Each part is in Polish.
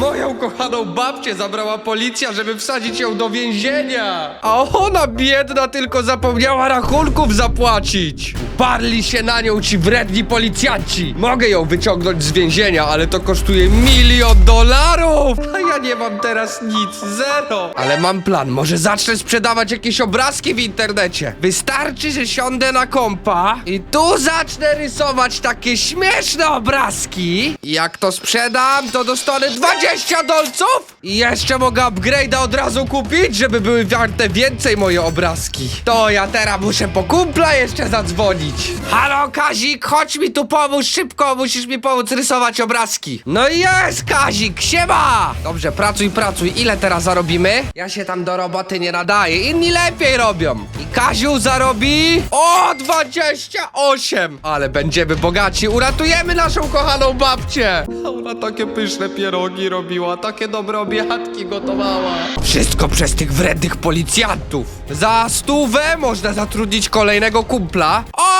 Moją kochaną babcię zabrała policja, żeby wsadzić ją do więzienia. A ona biedna tylko zapomniała rachunków zapłacić. Parli się na nią ci wredni policjanci. Mogę ją wyciągnąć z więzienia, ale to kosztuje milion dolarów. A ja nie mam teraz nic, zero. Ale mam plan, może zacznę sprzedawać jakieś obrazki w internecie. Wystarczy, że siądę na kompa i tu zacznę rysować takie śmieszne obrazki. Jak to sprzedam, to dostanę 20 dolców. I jeszcze mogę upgrade'a od razu kupić, żeby były warte więcej moje obrazki. To ja teraz muszę po kumpla jeszcze zadzwonić. Halo Kazik, chodź mi tu pomóż szybko, musisz mi pomóc rysować obrazki. No i jest Kazik, siema! Dobrze, pracuj, pracuj. Ile teraz zarobimy? Ja się tam do roboty nie nadaję, inni lepiej robią. I Kaziu zarobi o 28. Ale będziemy bogaci, uratujemy naszą kochaną babcię. Ona takie pyszne pierogi robiła, takie dobre obiadki gotowała. Wszystko przez tych wrednych policjantów. Za stówę można zatrudnić kolejnego kumpla. O,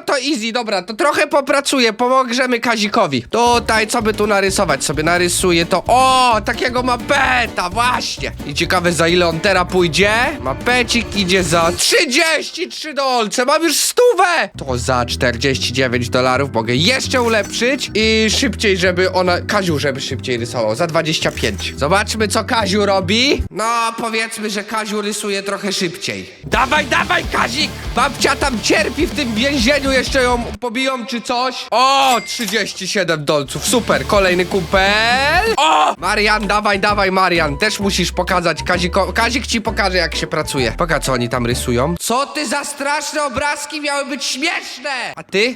to easy, dobra, to trochę popracuję, pomożemy Kazikowi. Tutaj, co by tu narysować? Sobie narysuję to. O, takiego mapeta, właśnie. I ciekawe, za ile on teraz pójdzie? Mapecik idzie za 33 dolce, mam już stówę. To za 49 dolarów mogę jeszcze ulepszyć i szybciej, żeby ona, Kaziu, żeby szybciej rysował, za 25. Zobaczmy, co Kaziu robi. No, powiedzmy, że Kaziu rysuje trochę szybciej. Dawaj, dawaj, Kazik! Babcia tam cierpi w tym więzieniu, jeszcze ją pobiją czy coś. O, 37 dolców, super, kolejny kumpel. O! Marian, dawaj, dawaj, Marian, też musisz pokazać Kaziko... Kazik ci pokaże, jak się pracuje. Pokaż, co oni tam rysują. Co ty za straszne obrazki miały być śmieszne! A ty?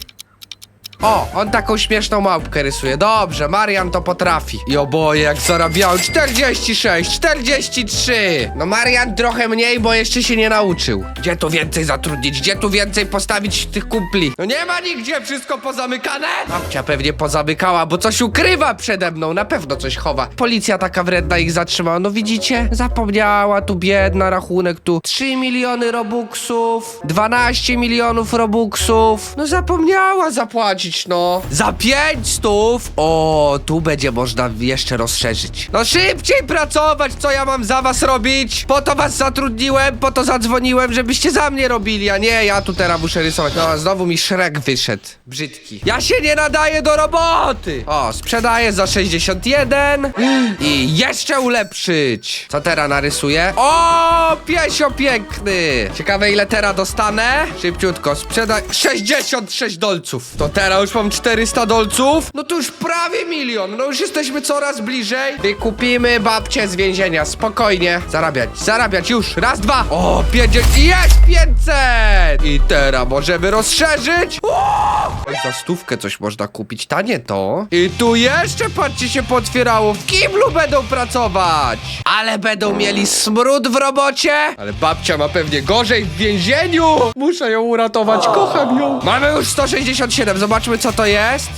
O, on taką śmieszną małpkę rysuje. Dobrze, Marian to potrafi. I oboje jak zarabiały 46, 43. No Marian trochę mniej, bo jeszcze się nie nauczył. Gdzie tu więcej zatrudnić? Gdzie tu więcej postawić tych kumpli? No nie ma nigdzie, wszystko pozamykane? Babcia pewnie pozamykała, bo coś ukrywa przede mną. Na pewno coś chowa. Policja taka wredna ich zatrzymała. No widzicie? Zapomniała, tu biedna, rachunek tu 3 miliony robuxów, 12 milionów robuxów. No zapomniała zapłacić, no. Za 5 stów. O, tu będzie można jeszcze rozszerzyć. No szybciej pracować, co ja mam za was robić? Po to was zatrudniłem, po to zadzwoniłem, żebyście za mnie robili, a nie, ja tu teraz muszę rysować. No, znowu mi Shrek wyszedł. Brzydki. Ja się nie nadaję do roboty. O, sprzedaję za 61 i jeszcze ulepszyć. Co teraz narysuję? O, piesio piękny. Ciekawe ile teraz dostanę? Szybciutko, sprzedaj 66 dolców. To teraz już mam 400 dolców? No to już prawie milion. No już jesteśmy coraz bliżej. Wykupimy babcię z więzienia. Spokojnie. Zarabiać, zarabiać już. Raz, dwa. O, 50. Jest 500. I teraz możemy rozszerzyć. O! Ej, Za stówkę coś można kupić. Tanie to. I tu jeszcze, patrzcie, się potwierało. W kiblu będą pracować. Ale będą mieli smród w robocie. Ale babcia ma pewnie gorzej w więzieniu. Muszę ją uratować. Kocham ją. Mamy już 167. Zobaczmy, co to jest.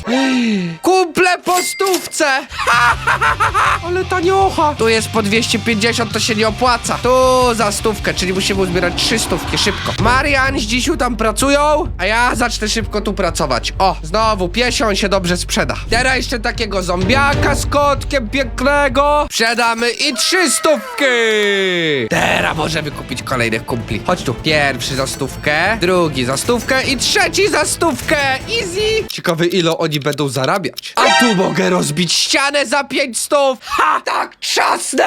Kumple po stówce. Ale taniocha. Tu jest po 250, to się nie opłaca. Tu za stówkę, czyli musimy uzbierać trzy stówki, szybko. Marian z Dzisiu tam pracują, a ja zacznę szybko tu pracować. O, znowu piesion się dobrze sprzeda. Teraz jeszcze takiego zombiaka z kotkiem pięknego. Sprzedamy i trzy stówki. Teraz możemy kupić kolejnych kumpli. Chodź tu. Pierwszy za stówkę, drugi za stówkę i trzeci za stówkę. Easy. Ciekawy ile oni będą zarabiać. A tu mogę rozbić ścianę za 5 stów. Ha, tak trzasnę.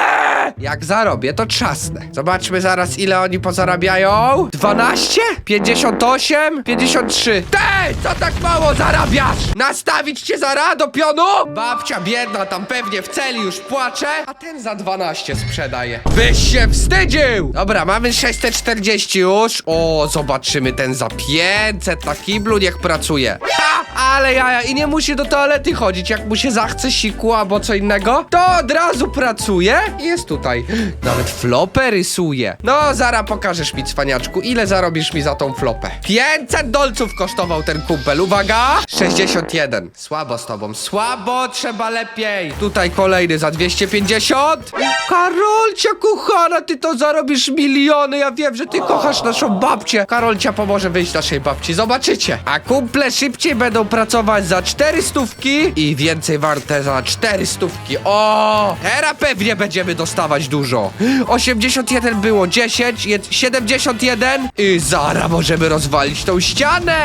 Jak zarobię, to trzasnę. Zobaczmy zaraz ile oni pozarabiają. 12? 58? 53. Ty, co tak mało zarabiasz? Nastawić cię za do pionu? Babcia biedna tam pewnie w celi już płacze, a ten za 12 sprzedaje. Byś się wstydził! Dobra, mamy 640 już. O, zobaczymy ten za 500 na kiblu, niech pracuje. Ha, ale jaja i nie musi do toalety chodzić, jak mu się zachce siku albo co innego, to od razu pracuje i jest tutaj. Nawet flopę rysuje. No, Zara, pokażesz mi, cwaniaczku, ile zarobisz mi za tą flopę. 500 dolców kosztował ten kumpel, uwaga! 61. Słabo z tobą, słabo, trzeba lepiej. Tutaj kolejny za 250. Karolcia, kochana, ty to zarobisz miliony, ja wiem, że ty kochasz naszą babcię. Karolcia pomoże wyjść naszej babci, zobaczycie. A kumple szybciej będą pracować za 4 stówki i więcej warte za 4 stówki. O, O, teraz pewnie będziemy dostawać dużo. 81 było, 10, jed- 71 i zaraz możemy rozwalić tą ścianę.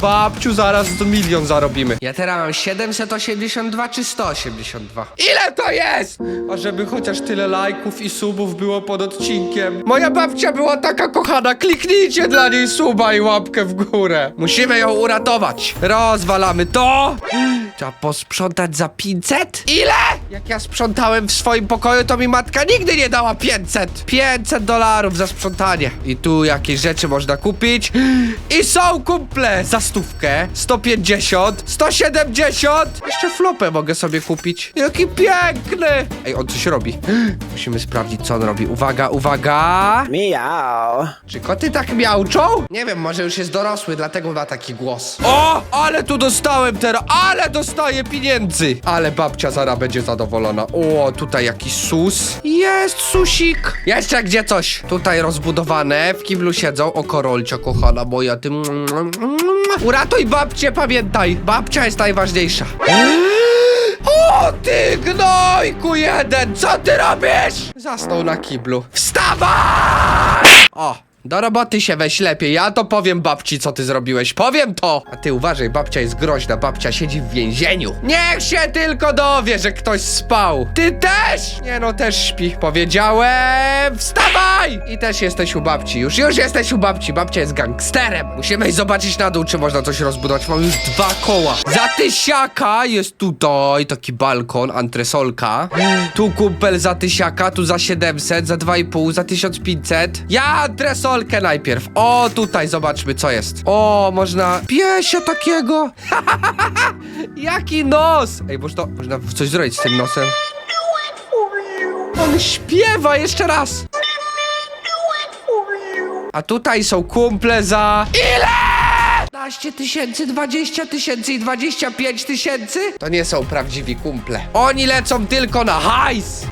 Babciu, zaraz to milion zarobimy. Ja teraz mam 782 czy 182? Ile to jest? A żeby chociaż tyle lajków i subów było pod odcinkiem. Moja babcia była taka kochana, kliknijcie dla niej suba i łapkę w górę. Musimy ją uratować. Rozwalamy to. Trzeba posprzątać za 500? Ile? Jak ja sprzątałem w swoim pokoju, to mi matka nigdy nie dała 500. 500 dolarów za sprzątanie. I tu jakieś rzeczy można kupić. I są kumple za stówkę. 150, 170. Jeszcze flopę mogę sobie kupić. Jaki piękny. Ej, on coś robi. Musimy sprawdzić, co on robi. Uwaga, uwaga. Miau. Czy koty tak miauczą? Nie wiem, może już jest dorosły, dlatego ma taki głos. O, ale tu dostałem teraz, ale dostaję pieniędzy. Ale babcia Zara będzie zadowolona. O, tutaj jakiś sus. Jest susik. Jeszcze gdzie coś. Tutaj rozbudowane, w kiblu siedzą. O, korolcia kochana moja, ty... Uratuj babcię, pamiętaj. Babcia jest najważniejsza. O, ty gnojku jeden, co ty robisz? Zasnął na kiblu. Wstawaj! O, do roboty się weź lepiej, ja to powiem babci, co ty zrobiłeś, powiem to! A ty uważaj, babcia jest groźna, babcia siedzi w więzieniu. Niech się tylko dowie, że ktoś spał. Ty też! Nie no, też śpi. Powiedziałem, wstawaj! I też jesteś u babci, już, już jesteś u babci, babcia jest gangsterem. Musimy iść zobaczyć na dół, czy można coś rozbudować. Mam już dwa koła. Za tysiaka jest tutaj taki balkon, antresolka. Tu kumpel za tysiaka, tu za 700, za 2,5, za 1500. Ja antresolkę najpierw. O, tutaj zobaczmy, co jest. O, można piesia takiego. Jaki nos! Ej, można, można coś zrobić z tym nosem. On śpiewa jeszcze raz. A tutaj są kumple za... Ile? 15 tysięcy, 20 tysięcy i 25 tysięcy? To nie są prawdziwi kumple. Oni lecą tylko na hajs.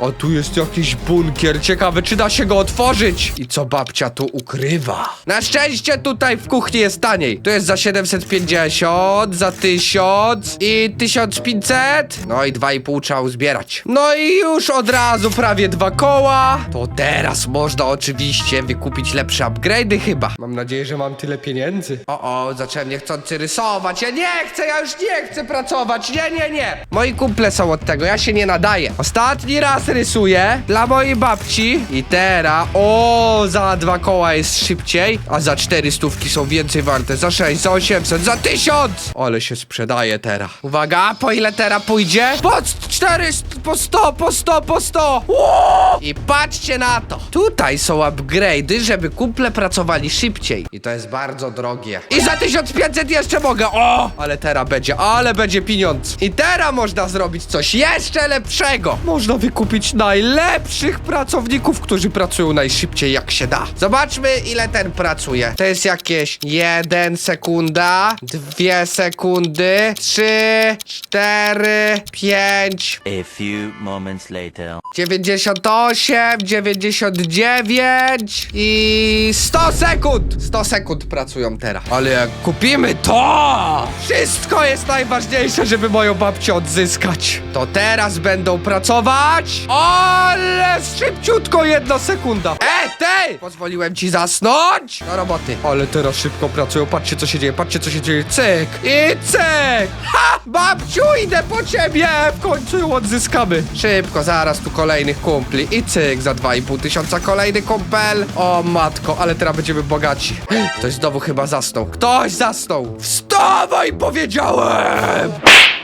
O, tu jest jakiś bunkier. Ciekawe, czy da się go otworzyć. I co babcia tu ukrywa? Na szczęście tutaj w kuchni jest taniej. Tu jest za 750, za 1000 i 1500. No i 2,5 trzeba uzbierać. No i już od razu prawie dwa koła. To teraz można oczywiście wykupić lepsze upgrade'y chyba. Mam nadzieję, że mam tyle pieniędzy. O, o, zacząłem niechcący rysować. Ja nie chcę, ja już nie chcę pracować. Nie, nie, nie. Moi kumple są od tego, ja się nie nadaję. Ostatni raz rysuję dla mojej babci. I teraz, o, za dwa koła jest szybciej, a za cztery stówki są więcej warte. Za sześć, za 800, za tysiąc. Ale się sprzedaje teraz. Uwaga, po ile teraz pójdzie? Po 400, po 100, po 100, po 100. Ło! I patrzcie na to. Tutaj są upgrade'y, żeby kumple pracowali szybciej. I to jest bardzo drogie. I za 1500 jeszcze mogę. O! Ale teraz będzie, ale będzie pieniądz. I teraz można zrobić coś jeszcze lepszego. Można wykupić najlepszych pracowników, którzy pracują najszybciej jak się da. Zobaczmy ile ten pracuje. To jest jakieś 1 sekunda, 2 sekundy, 3, 4, 5, A few moments later. 98, 99 i 100 sekund! 100 sekund pracują teraz. Ale jak kupimy to, wszystko jest najważniejsze, żeby moją babcię odzyskać. To teraz będą pracować, ale szybciutko jedna sekunda. E, ty! Pozwoliłem ci zasnąć? Do roboty. Ale teraz szybko pracują, patrzcie co się dzieje, patrzcie co się dzieje. Cyk i cyk! Ha! Babciu, idę po ciebie! W końcu ją odzyskamy. Szybko, zaraz tu kolejnych kumpli. I cyk, za 2,5 tysiąca kolejny kumpel. O matko, ale teraz będziemy bogaci. Ktoś znowu chyba zasnął. Ktoś zasnął! Wstawaj, powiedziałem!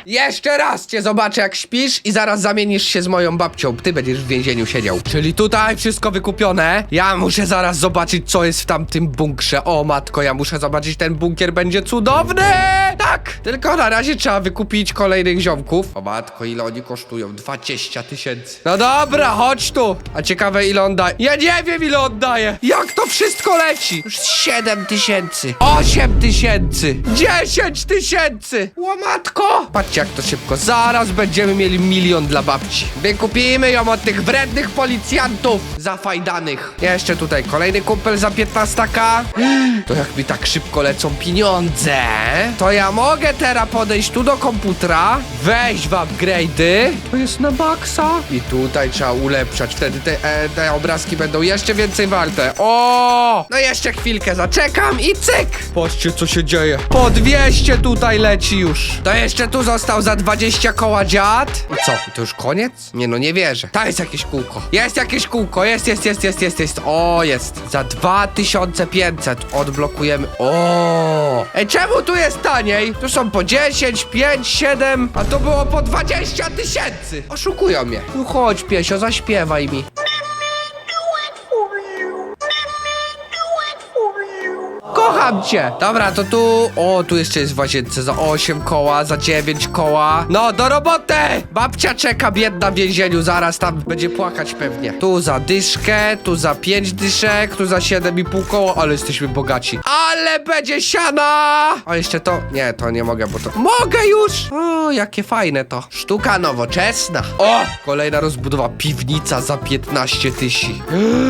Jeszcze raz cię zobaczę jak śpisz i zaraz zamienisz się z moją babcią. Ty będziesz w więzieniu siedział. Czyli tutaj wszystko wykupione. Ja muszę zaraz zobaczyć co jest w tamtym bunkrze. O matko, ja muszę zobaczyć ten bunkier będzie cudowny! Tak! Tylko na razie trzeba wykupić kolejnych ziomków. O matko, ile oni kosztują? 20 tysięcy. No dobra, chodź tu. A ciekawe ile on daje. Ja nie wiem ile on daje. Jak to wszystko leci? Już 7 tysięcy. 8 tysięcy. 10 tysięcy. Łomatko! Patrzcie Patrzcie jak to szybko. Zaraz będziemy mieli milion dla babci. Wykupimy ją od tych wrednych policjantów zafajdanych. Jeszcze tutaj kolejny kumpel za 15k. To jak mi tak szybko lecą pieniądze, to ja mogę teraz podejść tu do komputera, wejść w upgrade'y. To jest na maksa. I tutaj trzeba ulepszać. Wtedy te, e, te obrazki będą jeszcze więcej warte. O! No jeszcze chwilkę zaczekam i cyk! Patrzcie co się dzieje. Po 200 tutaj leci już. To jeszcze tu został za 20 koła dziad. I co? To już koniec? Nie no, nie wierzę. Tam jest jakieś kółko. Jest jakieś kółko. Jest, jest, jest, jest, jest, jest. O, jest. Za 2500 odblokujemy. O! Ej, czemu tu jest taniej? Tu są po 10, 5, 7, a to było po 20 tysięcy. Oszukują mnie. No chodź, piesio, zaśpiewaj mi. Kocham cię! Dobra, to tu. O, tu jeszcze jest w łazience za 8 koła, za 9 koła. No, do roboty! Babcia czeka biedna w więzieniu, zaraz tam będzie płakać pewnie. Tu za dyszkę, tu za 5 dyszek, tu za 7,5 koła, ale jesteśmy bogaci. Ale będzie siana! A jeszcze to. Nie, to nie mogę, bo to. Mogę już! O, jakie fajne to. Sztuka nowoczesna. O! Kolejna rozbudowa piwnica za 15 tysięcy.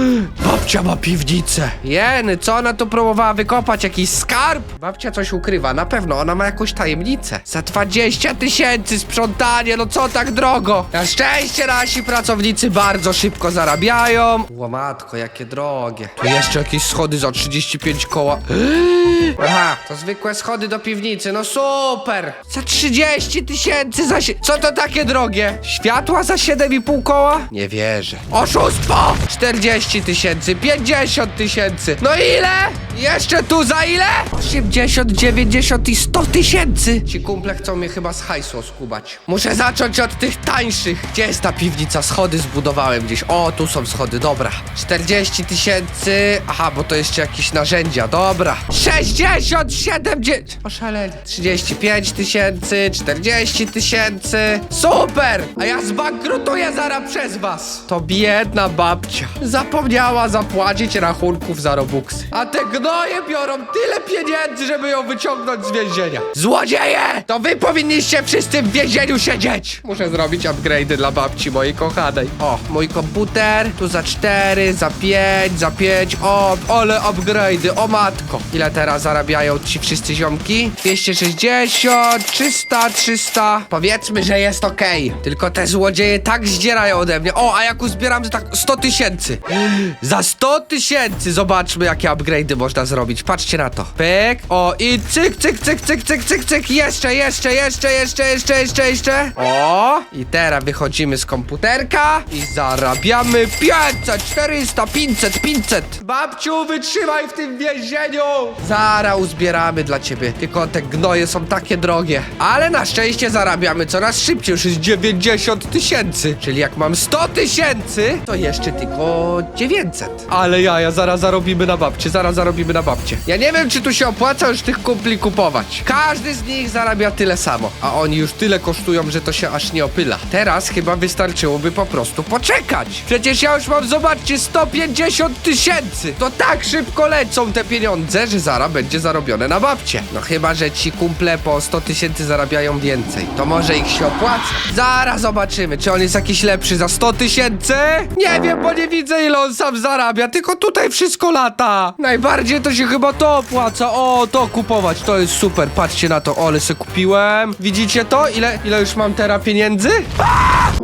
Babcia ma piwnicę. Jeny, co ona tu próbowała wykopać? Jakiś skarb? Babcia coś ukrywa, na pewno, ona ma jakąś tajemnicę. Za 20 tysięcy sprzątanie, no co tak drogo? Na szczęście nasi pracownicy bardzo szybko zarabiają. Łomatko, jakie drogie. Tu jeszcze jakieś schody za 35 koła. Aha, to zwykłe schody do piwnicy, no super! Za 30 tysięcy za sie... Co to takie drogie? Światła za 7,5 koła? Nie wierzę. Oszustwo! 40 tysięcy, 50 tysięcy. No ile? Jeszcze tu za ile? 80, 90 i 100 tysięcy. Ci kumple chcą mnie chyba z hajsu oskubać. Muszę zacząć od tych tańszych. Gdzie jest ta piwnica? Schody zbudowałem gdzieś. O, tu są schody, dobra. 40 tysięcy. Aha, bo to jeszcze jakieś narzędzia, dobra. 60, 70. Oszaleli. 35 tysięcy, 40 tysięcy. Super! A ja zbankrutuję zaraz przez was. To biedna babcia. Zapomniała zapłacić rachunków za robuxy. A te gnoje biorą tyle pieniędzy, żeby ją wyciągnąć z więzienia. Złodzieje! To wy powinniście wszyscy w więzieniu siedzieć. Muszę zrobić upgrade'y dla babci mojej kochanej. O, mój komputer. Tu za 4, za 5, za 5. O, ale upgrade'y, o matko. Ile teraz zarabiają ci wszyscy ziomki? 260, 300, 300. Powiedzmy, że jest okej. Tylko te złodzieje tak zdzierają ode mnie. O, a jak uzbieram tak 100 tysięcy. Za 100 tysięcy zobaczmy, jakie upgrade'y można zrobić. Patrzcie na to. Pyk. O, i cyk, cyk, cyk, cyk, cyk, cyk, cyk. Jeszcze, jeszcze, jeszcze, jeszcze, jeszcze, jeszcze, jeszcze. O, i teraz wychodzimy z komputerka i zarabiamy 500, 400, 500, 500. Babciu, wytrzymaj w tym więzieniu. Zara uzbieramy dla ciebie. Tylko te gnoje są takie drogie. Ale na szczęście zarabiamy coraz szybciej. Już jest 90 tysięcy. Czyli jak mam 100 tysięcy, to jeszcze tylko 900. Ale ja, ja zaraz zarobimy na babcie, zaraz zarobimy na babcie. Ja nie wiem, czy tu się opłaca już tych kumpli kupować. Każdy z nich zarabia tyle samo, a oni już tyle kosztują, że to się aż nie opyla. Teraz chyba wystarczyłoby po prostu poczekać. Przecież ja już mam, zobaczcie, 150 tysięcy. To tak szybko lecą te pieniądze, że zaraz będzie zarobione na babcie. No chyba, że ci kumple po 100 tysięcy zarabiają więcej. To może ich się opłaca. Zaraz zobaczymy, czy on jest jakiś lepszy za 100 tysięcy? Nie wiem, bo nie widzę ile on sam zarabia, tylko tutaj wszystko lata. Najbardziej to się chyba to opłaca. O, to kupować, to jest super. Patrzcie na to, ole se kupiłem. Widzicie to? Ile, ile już mam teraz pieniędzy?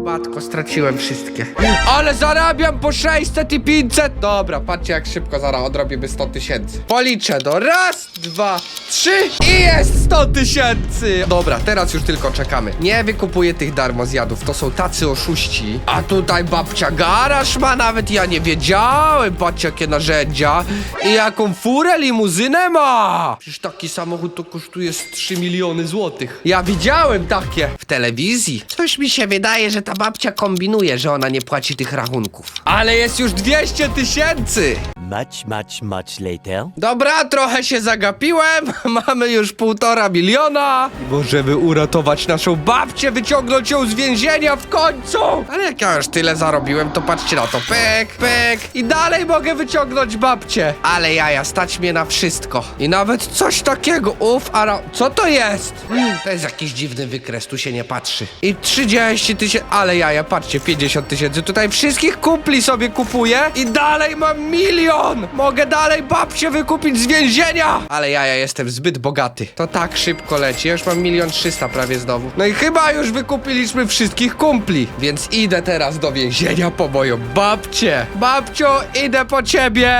Matko, straciłem wszystkie. Ale zarabiam po 600 i 500. Dobra, patrzcie jak szybko zaraz odrobimy 100 tysięcy. Policzę do raz, dwa, trzy i jest 100 tysięcy. Dobra, teraz już tylko czekamy. Nie wykupuję tych darmozjadów, to są tacy oszuści. A tutaj babcia garaż ma nawet, ja nie wiedziałem. Patrzcie jakie narzędzia. I jaką furę, limuzynę ma. Przecież taki samochód to kosztuje z 3 miliony złotych. Ja widziałem takie w telewizji. Coś mi się wydaje, że ta babcia kombinuje, że ona nie płaci tych rachunków. Ale jest już 200 tysięcy. Much, much, much later. Dobra, trochę się zagapiłem. Mamy już półtora miliona. Możemy uratować naszą babcię, wyciągnąć ją z więzienia w końcu. Ale jak ja już tyle zarobiłem, to patrzcie na to. Pek, pek. I dalej mogę wyciągnąć babcię. Ale jaja, stać mnie na wszystko. I nawet coś takiego. Uf, ara... Co to jest? Mm, to jest jakiś dziwny wykres, tu się nie patrzy. I 30 tysięcy... Ale jaja, patrzcie, 50 tysięcy. Tutaj wszystkich kumpli sobie kupuję. I dalej mam milion. Mogę dalej babcię wykupić z więzienia. Ale jaja, jestem zbyt bogaty. To tak szybko leci. Ja już mam milion trzysta prawie znowu. No i chyba już wykupiliśmy wszystkich kumpli. Więc idę teraz do więzienia po moją babcię. Babcio, idę po ciebie.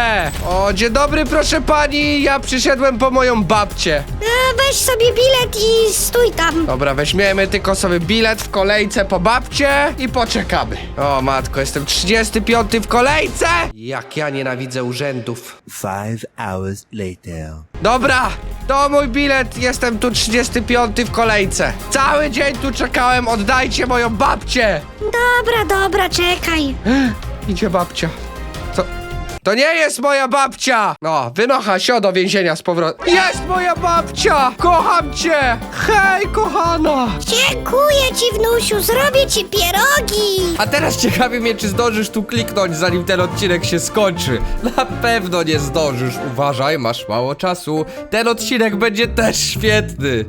O, dzień dobry, proszę pani. Ja przyszedłem po moją babcię. E, weź sobie bilet i stój tam. Dobra, weźmiemy tylko sobie bilet w kolejce po babcie i poczekamy. O matko, jestem 35 w kolejce! Jak ja nienawidzę urzędów. Five hours later. Dobra, to mój bilet, jestem tu 35 w kolejce. Cały dzień tu czekałem, oddajcie moją babcię! Dobra, dobra, czekaj. Idzie babcia. To nie jest moja babcia! No, wynocha się do więzienia z powrotem. Jest moja babcia! Kocham cię! Hej, kochana! Dziękuję ci, wnusiu, zrobię ci pierogi. A teraz ciekawi mnie, czy zdążysz tu kliknąć, zanim ten odcinek się skończy. Na pewno nie zdążysz. Uważaj, masz mało czasu. Ten odcinek będzie też świetny.